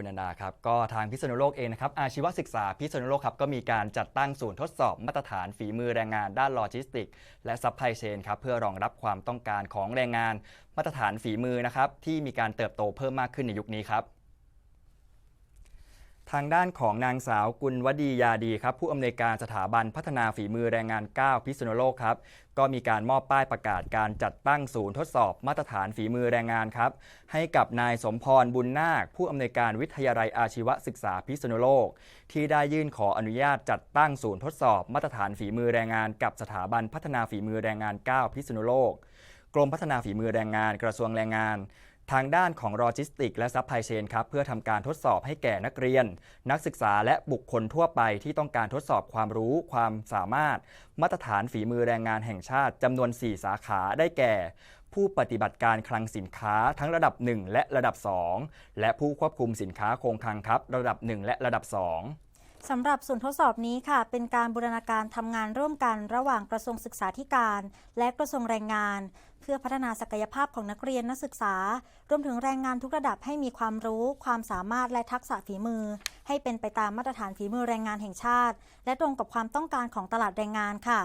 คุณนันดาครับก็ทางพิษณุโลกเองนะครับอาชีวศึกษาพิษณุโลกครับก็มีการจัดตั้งศูนย์ทดสอบมาตรฐานฝีมือแรงงานด้านโลจิสติก และซัพพลายเชนครับเพื่อรองรับความต้องการของแรงงาน มาตรฐานฝีมือนะครับที่มีการเติบโตเพิ่มมากขึ้นในยุคนี้ครับ ทางด้านของนางสาวกุลวดียาดีครับผู้อำนวยการสถาบันพัฒนาฝีมือแรงงาน 9 พิษณุโลกครับก็มีการมอบป้ายประกาศการจัดตั้งศูนย์ทดสอบมาตรฐานฝีมือแรงงานครับให้กับนายสมพรบุญนาค ผู้อำนวยการวิทยาลัยอาชีวศึกษาพิษณุโลก ที่ได้ยื่นขออนุญาตจัดตั้งศูนย์ทดสอบมาตรฐานฝีมือแรงงาน กับสถาบันพัฒนาฝีมือแรงงาน 9 พิษณุโลกกรมพัฒนาฝีมือแรงงานกระทรวงแรงงาน ทางด้านของโลจิสติกและซัพพลายเชนครับเพื่อทำการทดสอบให้แก่นักเรียน นักศึกษาและบุคคลทั่วไปที่ต้องการทดสอบความรู้ความสามารถ มาตรฐานฝีมือแรงงานแห่งชาติจำนวน 4 สาขาได้แก่ ผู้ปฏิบัติการคลังสินค้าทั้งระดับ 1 และระดับ 2 และผู้ควบคุมสินค้าคงคลังครับ ระดับ 1 และระดับ 2 สำหรับส่วนทดสอบนี้ค่ะ เป็นการบูรณาการทำงานร่วมกันระหว่างกระทรวงศึกษาธิการ และกระทรวงแรงงาน เพื่อพัฒนาศักยภาพของนักเรียนนักศึกษา รวมถึงแรงงานทุกระดับให้มีความรู้ ความสามารถและทักษะฝีมือ ให้เป็นไปตามมาตรฐานฝีมือแรงงานแห่งชาติ และตรงกับความต้องการของตลาดแรงงานค่ะ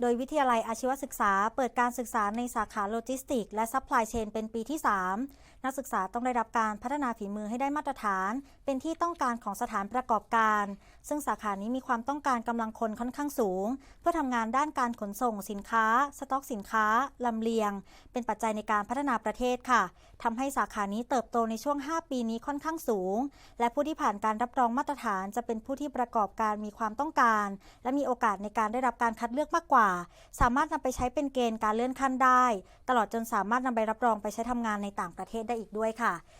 โดยวิทยาลัยอาชีวศึกษาเปิดการศึกษาในสาขาโลจิสติก และซัพพลายเชนเป็นปีที่ 3 นักศึกษาต้องได้รับการพัฒนาฝีมือให้ได้มาตรฐาน เป็นที่ต้องการของสถานประกอบการ ซึ่งสาขานี้มีความต้องการกำลังคนค่อนข้างสูง เพื่อทำงานด้านการขนส่งสินค้า สต็อกสินค้าลำเลียง เป็นปัจจัยในการพัฒนาประเทศค่ะทำให้สาขานี้เติบโตในช่วง 5 ปีนี้ค่อนข้างสูง และผู้ที่ผ่านการรับรองมาตรฐาน จะเป็นผู้ที่ประกอบการมีความต้องการ และมีโอกาสในการได้รับการคัดเลือกมากกว่าสามารถนำไปใช้เป็นเกณฑ์การเลื่อนขั้นได้ ตลอดจนสามารถนำใบรับรองไปใช้ทำงานในต่างประเทศได้อีกด้วยค่ะ